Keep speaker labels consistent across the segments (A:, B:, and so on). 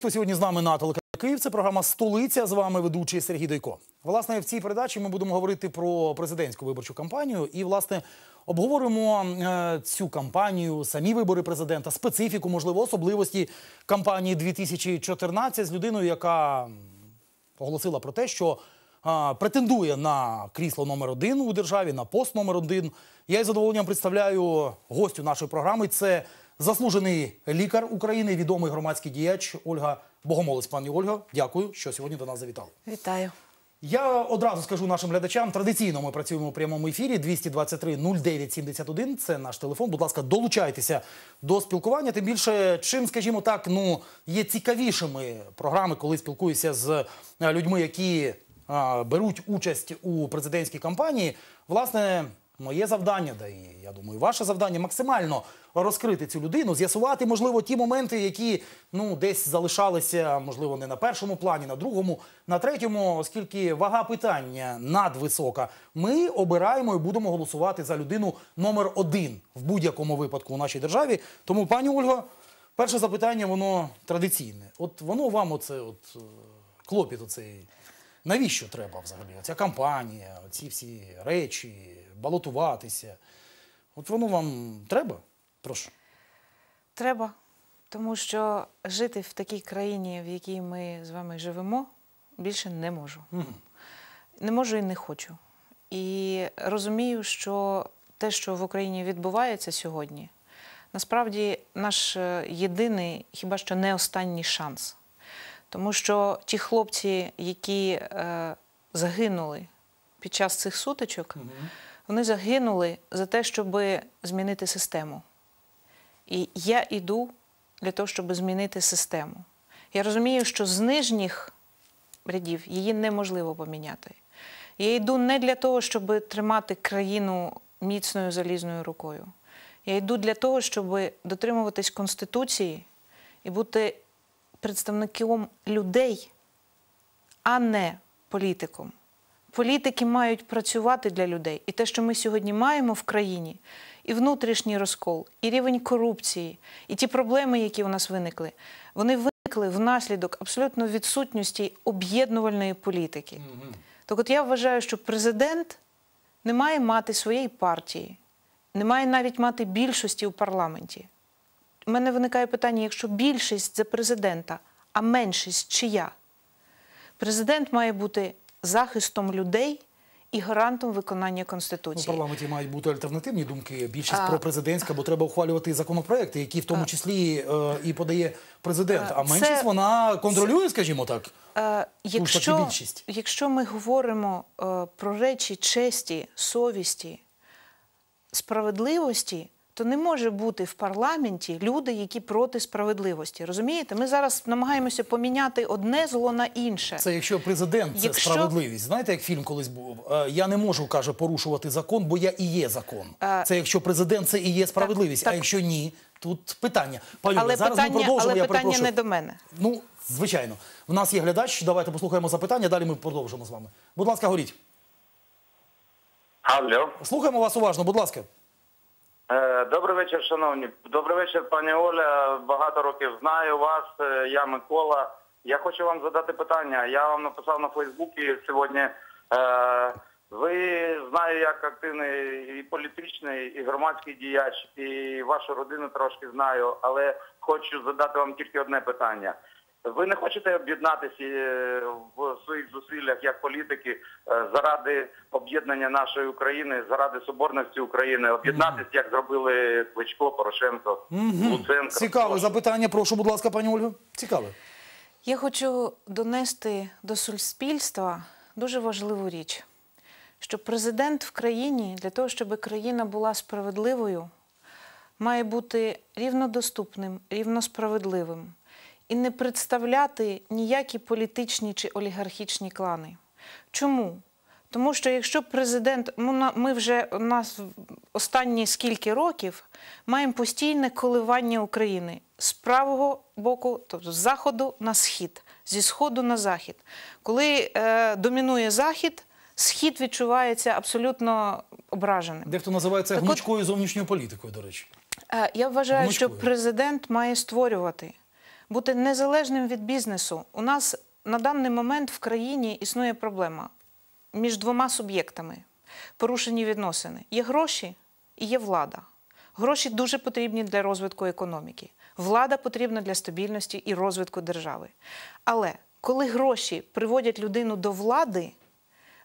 A: Хто сьогодні з нами на телеканалі Київ? Це програма Столиця. З вами ведучий Сергій Дойко. Власне, в цій передачі ми будемо говорити про президентську виборчу кампанію і, власне, обговоримо е, цю кампанію, самі вибори президента, специфіку, можливо, особливості кампанії 2014 з людиною, яка оголосила про те, що а, претендує на крісло номер один у державі, на пост номер один. Я із задоволенням представляю гостю нашої програми. Це заслужений лікар України, відомий громадський діяч Ольга Богомолець. Пані Ольга, дякую, що сьогодні до нас завітали.
B: Вітаю.
A: Я одразу скажу нашим глядачам. Традиційно ми працюємо у прямому ефірі 223 09 71. Це наш телефон. Будь ласка, долучайтеся до спілкування. Тим більше, чим, скажімо так, ну є цікавішими програми, коли спілкуюся з е, людьми, які а, беруть участь у президентській кампанії. Власне, моє завдання, да і я думаю, ваше завдання максимально розкрити цю людину, з'ясувати, можливо, ті моменти, які ну десь залишалися, можливо, не на першому плані, на другому, на третьому, оскільки вага питання надвисока. Ми обираємо і будемо голосувати за людину номер один в будь-якому випадку у нашій державі. Тому, пані Ольго, перше запитання, воно традиційне. От воно вам оце, от е, клопіт оцей. Навіщо треба взагалі? Ця кампанія, ці всі речі, балотуватися. От воно вам треба? Прошу.
B: Треба, тому що жити в такій країні, в якій ми з вами живемо, більше не можу. Не можу і не хочу. І розумію, що те, що в Україні відбувається сьогодні, насправді наш е, єдиний, хіба що не останній шанс. Тому що ті хлопці, які е, загинули під час цих сутичок, вони загинули за те, щоб змінити систему. І я йду для того, щоб змінити систему. Я розумію, що з нижніх рядів її неможливо поміняти. Я йду не для того, щоб тримати країну міцною залізною рукою. Я йду для того, щоб дотримуватись Конституції і бути представником людей, а не політиком. Політики мають працювати для людей. І те, що ми сьогодні маємо в країні, і внутрішній розкол, і рівень корупції, і ті проблеми, які у нас виникли, вони виникли внаслідок абсолютно відсутності об'єднувальної політики. Так от я вважаю, що президент не має мати своєї партії, не має навіть мати більшості у парламенті. У мене виникає питання: якщо більшість за президента, а меншість чия? Президент має бути захистом людей і гарантом виконання
A: Ну,
B: Конституції.
A: парламенті мають бути альтернативні думки. Більшість пропрезидентська, бо треба ухвалювати законопроекти, які в тому числі е, і подає президент. А
B: Це-
A: меншість вона контролює, скажімо так.
B: Е, якщо,
A: більшість.
B: якщо ми говоримо е, про речі честі, совісті, справедливості, то не може бути в парламенті люди, які проти справедливості. Розумієте? Ми зараз намагаємося поміняти одне зло на інше.
A: Це якщо президент це
B: Якщо-
A: справедливість. Знаєте, як фільм колись був? Е, Я не можу, каже, порушувати закон, бо я і є закон.
B: Е,
A: Це якщо президент це і є справедливість.
B: так.
A: А якщо ні, тут питання. Пані
B: але
A: зараз ми
B: питання,
A: продовжимо.
B: але
A: я
B: питання
A: перепрошую.
B: не до мене.
A: Ну, звичайно. В нас є глядач. Давайте послухаємо запитання. Далі ми продовжимо з вами. Будь ласка, говоріть.
C: Алло.
A: Слухаємо вас уважно, будь ласка.
C: Е, Добрий вечір, шановні. Добрий вечір, пані Оля. Багато років знаю вас. Е, Я Микола. Я хочу вам задати питання. Я вам написав на Фейсбуці сьогодні. Е, Ви знаю, як активний і політичний, і громадський діяч, і вашу родину трошки знаю, але хочу задати вам тільки одне питання. Ви не хочете об'єднатися е, в своїх зусиллях як політики е, заради об'єднання нашої України, заради соборності України, об'єднатися, як зробили Кличко, Порошенко, Луценко.
A: Цікаве запитання. Прошу, будь ласка, пані Ольго. Цікаве.
B: Я хочу донести до суспільства дуже важливу річ, що президент в країні для того, щоб країна була справедливою, має бути рівнодоступним, рівносправедливим і не представляти ніякі політичні чи олігархічні клани. Чому? Тому що якщо президент, ну, ми вже у нас останні скільки років маємо постійне коливання України з правого боку, тобто з заходу на схід, зі сходу на захід. Коли е, домінує захід, схід відчувається абсолютно ображеним.
A: Дехто називає це гнучкою зовнішньою політикою, до речі.
B: Е, Я вважаю, що президент має створювати, бути незалежним від бізнесу. У нас на даний момент в країні існує проблема між двома суб'єктами. Порушені відносини. Є гроші і є влада. Гроші дуже потрібні для розвитку економіки. Влада потрібна для стабільності і розвитку держави. Але коли гроші приводять людину до влади,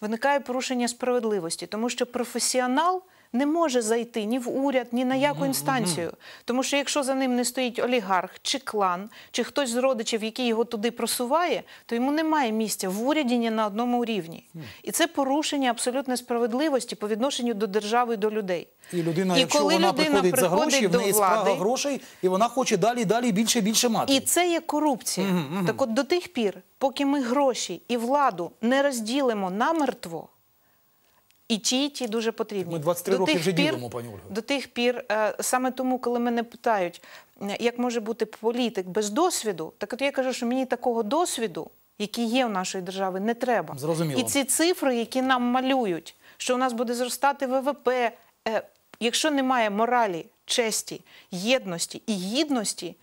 B: виникає порушення справедливості, тому що професіонал не може зайти ні в уряд, ні на яку інстанцію. Тому що якщо за ним не стоїть олігарх чи клан, чи хтось з родичів, який його туди просуває, то йому немає місця в уряді ні на одному рівні. І це порушення абсолютної справедливості по відношенню до держави і до людей.
A: І людина,
B: І
A: якщо
B: коли
A: вона
B: людина
A: приходить за гроші,
B: приходить
A: в неї спрага
B: влади-
A: грошей, і вона хоче далі, далі більше, більше мати.
B: І це є корупція. Так от до тих пір, поки ми гроші і владу не розділимо намертво, і ті, і ті дуже потрібні.
A: Ми 23
B: До
A: роки вже
B: пір-
A: ділимо, пані Ольго.
B: До тих пір, е, саме тому, коли мене питають, е, як може бути політик без досвіду, так от я кажу, що мені такого досвіду, який є в нашої держави, не треба.
A: Зрозуміло.
B: І ці цифри, які нам малюють, що у нас буде зростати ВВП, е, якщо немає моралі, честі, єдності і гідності,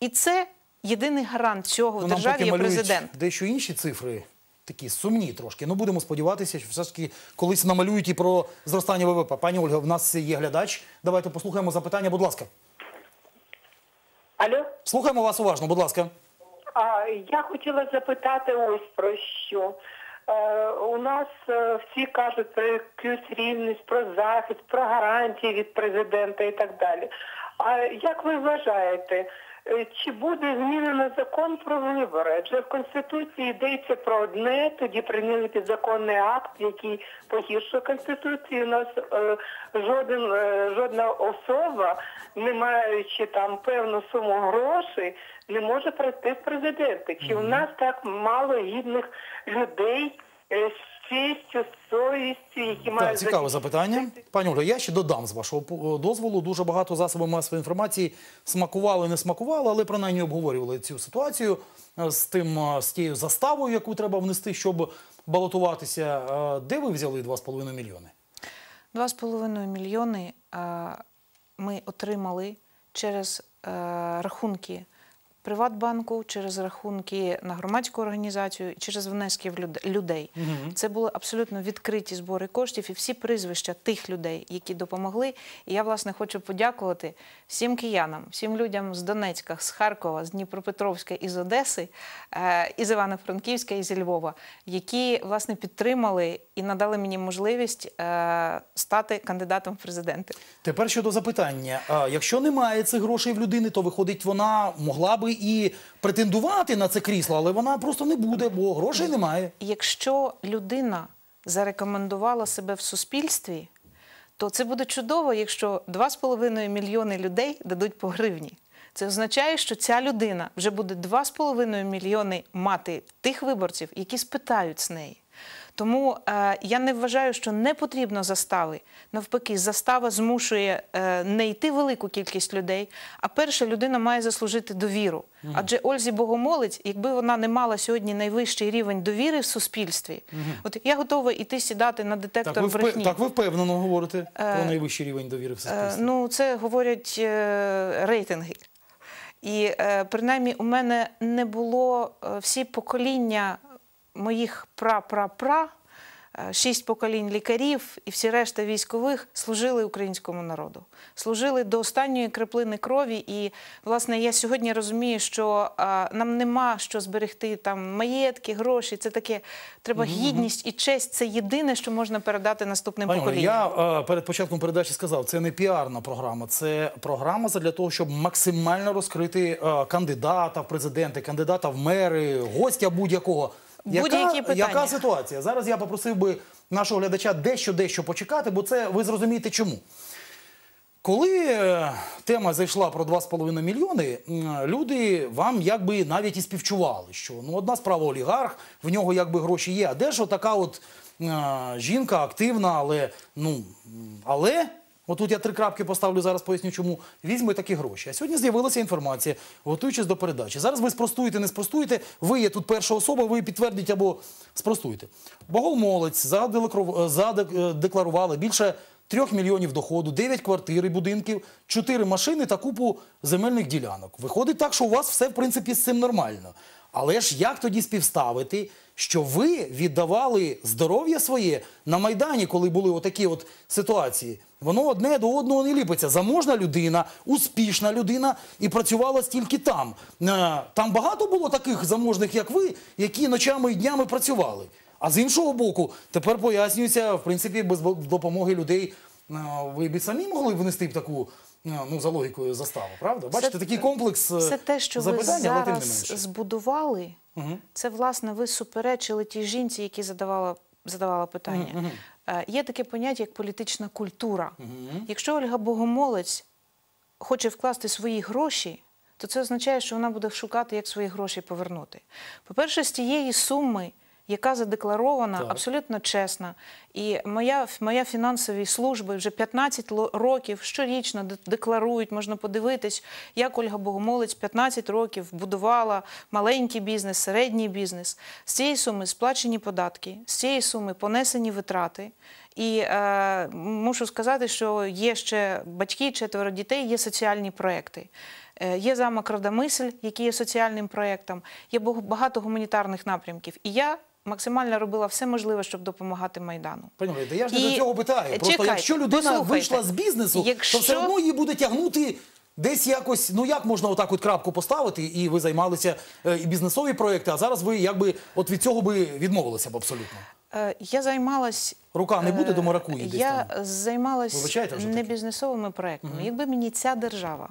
B: і це єдиний гарант цього в
A: Ну, нам
B: державі є президент.
A: Дещо інші цифри, такі сумні трошки. Ну будемо сподіватися, що все ж таки колись намалюють і про зростання ВВП. Пані Ольга, в нас є глядач. Давайте послухаємо запитання, будь ласка.
D: Алло,
A: Слухаємо вас уважно, будь ласка.
D: а я хотіла запитати ось про що. Е, у нас е, всі кажуть про якусь рівність, про захист, про гарантії від президента і так далі. А як ви вважаєте, чи буде змінено закон про вибори? Адже в Конституції йдеться про одне, тоді прийняли підзаконний акт, який погіршує Конституцію. У нас е, жоден, е, жодна особа, не маючи там певну суму грошей, не може пройти в президенти. Чи у нас так мало гідних людей е, з честю, совістю, які
A: Так, цікаве запитання. Пані Ольга, я ще додам з вашого дозволу. Дуже багато засобів масової інформації смакували, не смакували, але принаймні обговорювали цю ситуацію е, з тим е, з тією заставою, яку треба внести, щоб балотуватися. Е, Де ви взяли 2,5 мільйони?
B: 2,5 мільйони е, ми отримали через е, рахунки Приватбанку, через рахунки на громадську організацію, і через внески в люд- людей. Це були абсолютно відкриті збори коштів і всі прізвища тих людей, які допомогли. І я, власне, хочу подякувати всім киянам, всім людям з Донецька, з Харкова, з Дніпропетровська і з Одеси, е, із Івано-Франківська і зі Львова, які власне підтримали і надали мені можливість е, стати кандидатом в президенти.
A: Тепер щодо запитання. Якщо немає цих грошей в людини, то виходить, вона могла би і претендувати на це крісло, але вона просто не буде, бо грошей немає.
B: Якщо людина зарекомендувала себе в суспільстві, то це буде чудово, якщо 2,5 мільйони людей дадуть по гривні. Це означає, що ця людина вже буде 2,5 мільйони мати тих виборців, які спитають з неї. Тому е, я не вважаю, що не потрібно застави. Навпаки, застава змушує е, не йти велику кількість людей. А перша людина має заслужити довіру. Адже Ользі Богомолець, якби вона не мала сьогодні найвищий рівень довіри в суспільстві, от я готова йти сідати на детектор
A: Так ви,
B: брехні.
A: так ви впевнено говорите про найвищий рівень довіри в
B: Е,
A: суспільстві.
B: Ну, це говорять е, рейтинги. І е, принаймні у мене не було е, всі покоління моїх пра-пра-пра, е, шість поколінь лікарів і всі решта військових служили українському народу, служили до останньої краплини крові. І, власне, я сьогодні розумію, що е, нам нема що зберегти там маєтки, гроші. Це таке треба гідність і честь. Це єдине, що можна передати наступним
A: Пані
B: поколінням.
A: я е, перед початком передачі сказав, це не піарна програма, це програма для того, щоб максимально розкрити кандидата в президенти, кандидата в мери, гостя будь-якого.
B: Будь-які питання.
A: яка ситуація? Зараз я попросив би нашого глядача дещо-дещо почекати, бо це ви зрозумієте чому. Коли е, тема зайшла про 2,5 мільйони, люди вам якби навіть і співчували, що ну одна справа олігарх, в нього якби гроші є. А де ж така от е, жінка активна, але ну але. Отут я три крапки поставлю, зараз поясню, чому візьме такі гроші. А сьогодні з'явилася інформація, готуючись до передачі. Зараз ви спростуєте, не спростуєте. Ви є тут перша особа, ви підтвердіть або спростуєте. Богомолець задекларували більше 3 мільйонів доходу, 9 квартир і будинків, 4 машини та купу земельних ділянок. Виходить так, що у вас все в принципі з цим нормально. Але ж як тоді співставити, що ви віддавали здоров'я своє на Майдані, коли були отакі от ситуації? Воно одне до одного не ліпиться. Заможна людина, успішна людина і працювала стільки там. Е, Там багато було таких заможних, як ви, які ночами і днями працювали. А з іншого боку, тепер пояснюється, в принципі, без допомоги людей е, ви б самі могли внести б таку, ну, за логікою заставу, правда? Бачите, такий комплекс е,
B: те, що ви
A: запитань, але тим не
B: зараз
A: менше.
B: збудували, це власне ви суперечили тій жінці, які задавала, задавала питання. Е, Є таке поняття, як політична культура. Якщо Ольга Богомолець хоче вкласти свої гроші, то це означає, що вона буде шукати, як свої гроші повернути. По-перше, з тієї суми, яка задекларована,
A: Так.
B: абсолютно чесна. І моя, моя фінансові служби вже 15 років щорічно декларують, можна подивитись, як Ольга Богомолець 15 років будувала маленький бізнес, середній бізнес. З цієї суми сплачені податки, з цієї суми понесені витрати. І е, мушу сказати, що є ще батьки, четверо дітей, є соціальні проекти. Е, Є замок Родомисль, який є соціальним проєктом, є багато гуманітарних напрямків. І я максимально робила все можливе, щоб допомагати Майдану.
A: Пані я ж не
B: І-
A: до цього питаю. Просто
B: Чекайте,
A: якщо людина
B: послухайте.
A: вийшла з бізнесу,
B: Якщо-
A: то все одно її буде тягнути десь якось. Ну як можна отак от крапку поставити, і ви займалися е, і бізнесові проекти, а зараз ви якби от від цього би відмовилися б абсолютно.
B: Е, Я займалась.
A: Рука не буде
B: е,
A: до маракуї десь
B: Я
A: там?
B: займалась не
A: таки.
B: бізнесовими проектами. Якби мені ця держава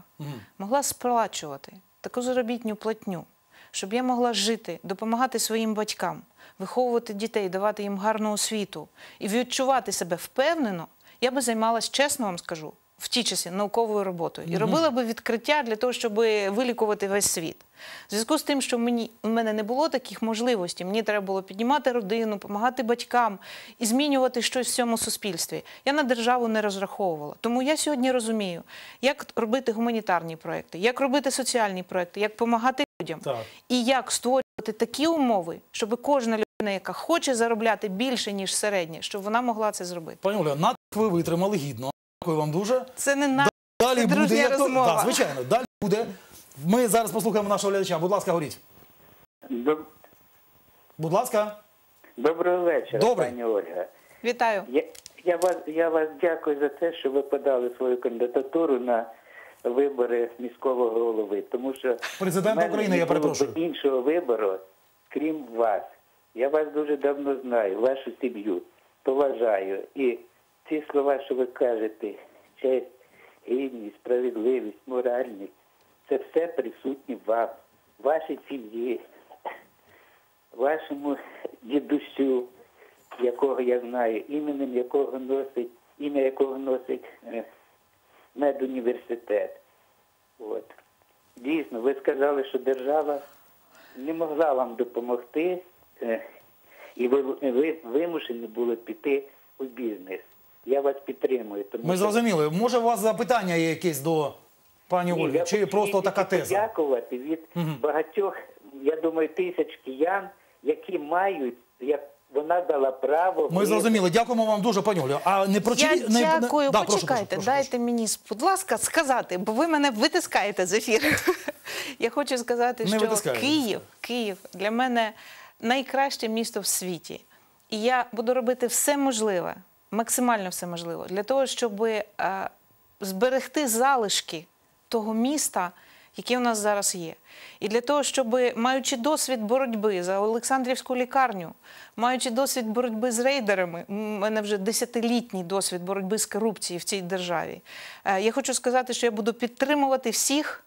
B: могла сплачувати таку заробітню платню, щоб я могла жити, допомагати своїм батькам, виховувати дітей, давати їм гарну освіту і відчувати себе впевнено, я би займалась, чесно вам скажу, в ті часи науковою роботою і робила би відкриття для того, щоб вилікувати весь світ. В зв'язку з тим, що мені у мене не було таких можливостей, мені треба було піднімати родину, допомагати батькам і змінювати щось в цьому суспільстві. Я на державу не розраховувала. Тому я сьогодні розумію, як робити гуманітарні проекти, як робити соціальні проекти, як допомагати людям,
A: Так.
B: і як створювати такі умови, щоб кожна людина, яка хоче заробляти більше ніж середнє, щоб вона могла це зробити.
A: Пані Оля, надто ви витримали гідно. Дякую вам дуже.
B: Це не на
A: Далі
B: Це
A: буде як то.
B: розмова.
A: Да, звичайно, далі буде. Ми зараз послухаємо нашого глядача. Будь ласка, говоріть.
C: Доб-
A: Будь ласка.
C: Доброго вечора,
A: Добрий.
C: пані Ольга.
B: вітаю.
C: Я, я, вас, я вас дякую за те, що ви подали свою кандидатуру на вибори міського голови, тому що мене
A: України, я перепрошую.
C: іншого вибору, крім вас. Я вас дуже давно знаю, вашу сім'ю, поважаю. І ці слова, що ви кажете, честь, гідність, справедливість, моральність, це все присутні в вам, вашій сім'ї, вашому дідусю, якого я знаю, іменем якого носить, ім'я якого носить е, медуніверситет. От. Дійсно, ви сказали, що держава не могла вам допомогти, е, і ви, ви вимушені були піти у бізнес. Я вас підтримую. Тому
A: Ми
C: що-
A: зрозуміли. Може, у вас запитання є якесь до пані
C: Ні,
A: Ольги? Чи просто така теза?
C: Подякувати від багатьох, я думаю, тисяч киян, які мають, як вона дала право.
A: Ми зрозуміли. Дякуємо вам дуже, пані Олю. А не про
B: Я
A: не-
B: дякую,
A: Да,
B: почекайте,
A: прошу, прошу,
B: дайте мені, будь ласка, сказати, бо ви мене витискаєте з ефіру. Я хочу сказати,
A: Не
B: що
A: витискаємо.
B: Київ, Київ для мене найкраще місто в світі. І я буду робити все можливе, максимально все можливе, для того, щоб е, зберегти залишки того міста, яке у нас зараз є. І для того, щоб, маючи досвід боротьби за Олександрівську лікарню, маючи досвід боротьби з рейдерами, у мене вже десятилітній досвід боротьби з корупцією в цій державі. е, Я хочу сказати, що я буду підтримувати всіх.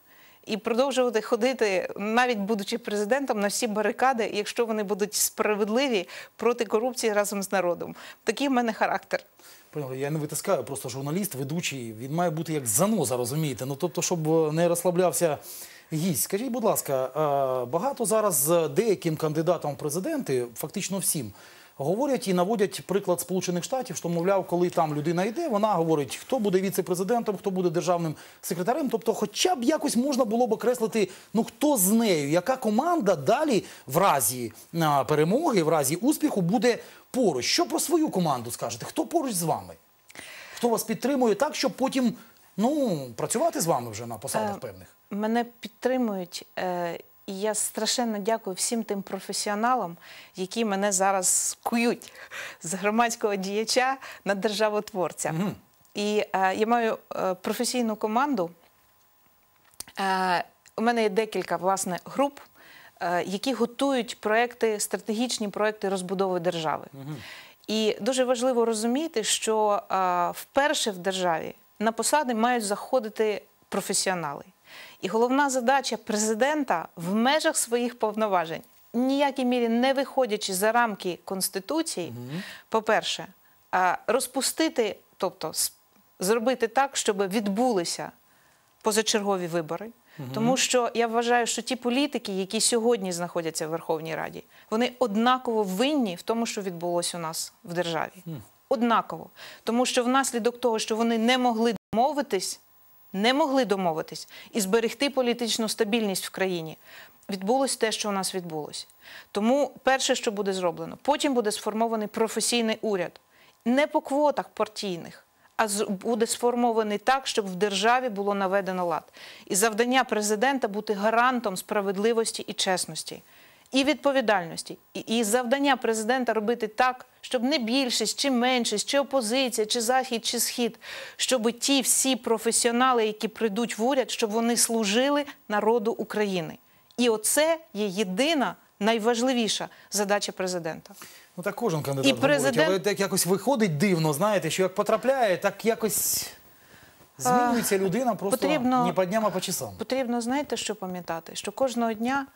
B: І продовжувати ходити, навіть будучи президентом, на всі барикади, якщо вони будуть справедливі проти корупції разом з народом. Такий в мене характер.
A: Я не витискаю, просто журналіст, ведучий, він має бути як заноза, розумієте? Ну тобто, щоб не розслаблявся гість. Скажіть, будь ласка, багато зараз деяким кандидатам в президенти, фактично всім, говорять і наводять приклад Сполучених Штатів, що, мовляв, коли там людина йде, вона говорить, хто буде віце-президентом, хто буде державним секретарем. Тобто, хоча б якось можна було б окреслити, ну хто з нею, яка команда далі в разі перемоги, в разі успіху буде поруч. Що про свою команду скажете? Хто поруч з вами? Хто вас підтримує так, щоб потім ну, працювати з вами вже на посадах
B: Е,
A: певних?
B: Мене підтримують, е, і я страшенно дякую всім тим професіоналам, які мене зараз кують з громадського діяча на державотворця. І е, я маю е, професійну команду. Е, у мене є декілька власне груп, е, які готують проекти, стратегічні проекти розбудови держави. І дуже важливо розуміти, що е, вперше в державі на посади мають заходити професіонали. І головна задача президента в межах своїх повноважень, ніякій мірі не виходячи за рамки Конституції, по-перше, розпустити, тобто зробити так, щоб відбулися позачергові вибори. Тому що я вважаю, що ті політики, які сьогодні знаходяться в Верховній Раді, вони однаково винні в тому, що відбулося у нас в державі. Однаково. Тому що внаслідок того, що вони не могли домовитись, не могли домовитись і зберегти політичну стабільність в країні, відбулося те, що у нас відбулося. Тому перше, що буде зроблено, потім буде сформований професійний уряд. Не по квотах партійних, а буде сформований так, щоб в державі було наведено лад. І завдання президента бути гарантом справедливості і чесності. І відповідальності, і, і завдання президента робити так, щоб не більшість, чи меншість, чи опозиція, чи захід, чи схід, щоб ті всі професіонали, які прийдуть в уряд, щоб вони служили народу України. І оце є єдина найважливіша задача президента.
A: Ну так кожен кандидат
B: І президент-
A: говорить, але так якось виходить дивно, знаєте, що як потрапляє, так якось змінюється людина просто
B: потрібно-
A: не по дням, а по часам.
B: Потрібно, знаєте, що пам'ятати? Що кожного дня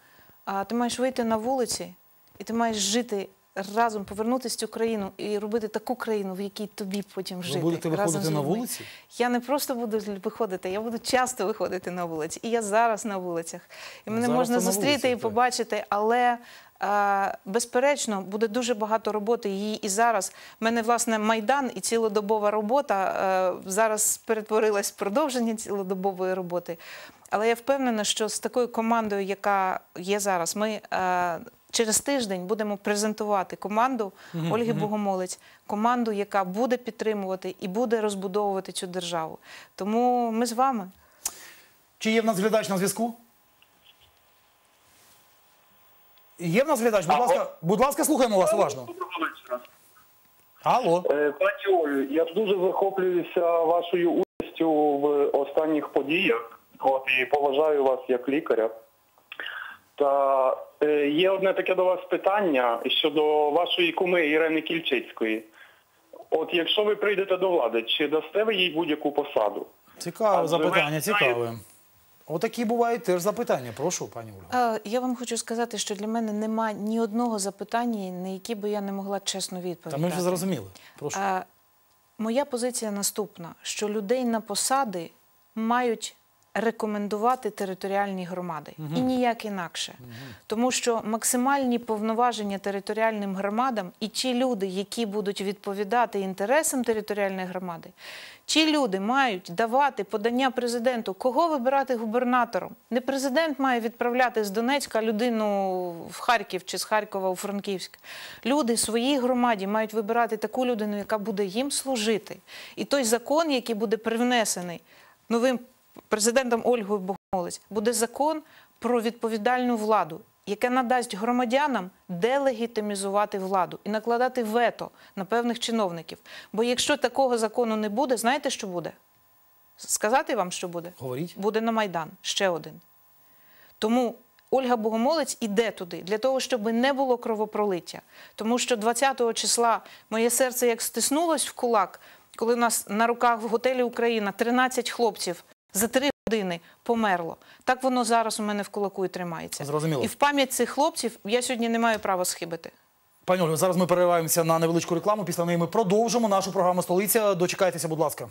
B: а, ти маєш вийти на вулиці, і ти маєш жити разом, повернутися в цю країну і робити таку країну, в якій тобі потім жити.
A: будете
B: разом
A: виходити на вулиці?
B: Я не просто буду виходити, я буду часто виходити на вулиці. І я зараз на вулицях. І мене
A: Зараз
B: можна зустріти
A: вулиці,
B: і побачити, але. Безперечно, буде дуже багато роботи. Її і зараз У мене власне майдан і цілодобова робота е, зараз перетворилась в продовження цілодобової роботи. Але я впевнена, що з такою командою, яка є зараз, ми е, через тиждень будемо презентувати команду Ольги Богомолець, команду, яка буде підтримувати і буде розбудовувати цю державу. Тому ми з вами.
A: Чи є в нас глядач на зв'язку? Є в нас глядач? Будь ласка, будь ласка, слухаємо вас уважно. Алло.
C: Е, Пані Олю, я дуже захоплююся вашою участю в останніх подіях. От і поважаю вас як лікаря. Та е, є одне таке до вас питання щодо вашої куми Ірени Кільчицької. От якщо ви прийдете до влади, чи дасте ви їй будь-яку посаду?
A: Цікаве
C: А
A: запитання,
C: ви
A: цікаве. Отакі бувають теж запитання. Прошу, пані Ольга.
B: Е, Я вам хочу сказати, що для мене немає ні одного запитання, на яке би я не могла чесно
A: Та ми вже зрозуміли. Прошу.
B: Е, Моя позиція наступна: що людей на посади мають рекомендувати територіальні громади і ніяк інакше. Тому що максимальні повноваження територіальним громадам і ті люди, які будуть відповідати інтересам територіальної громади, ті люди мають давати подання президенту, кого вибирати губернатором. Не президент має відправляти з Донецька людину в Харків чи з Харкова у Франківськ. Люди в своїй громаді мають вибирати таку людину, яка буде їм служити. І той закон, який буде привнесений новим президентом Ольгою Богомолець, буде закон про відповідальну владу, яке надасть громадянам делегітимізувати владу і накладати вето на певних чиновників. Бо якщо такого закону не буде, знаєте, що буде? Сказати вам, що буде?
A: Говоріть.
B: Буде на Майдан ще один. Тому Ольга Богомолець іде туди для того, щоб не було кровопролиття. Тому що 20-го числа моє серце як стиснулось в кулак, коли у нас на руках в готелі Україна 13 хлопців за три години померло. Так воно зараз у мене в кулаку і тримається.
A: Зрозуміло.
B: І в пам'ять цих хлопців я сьогодні не маю права схибити.
A: Пані Ольга, зараз ми перериваємося на невеличку рекламу. Після неї ми продовжимо нашу програму Столиця. Дочекайтеся, будь ласка.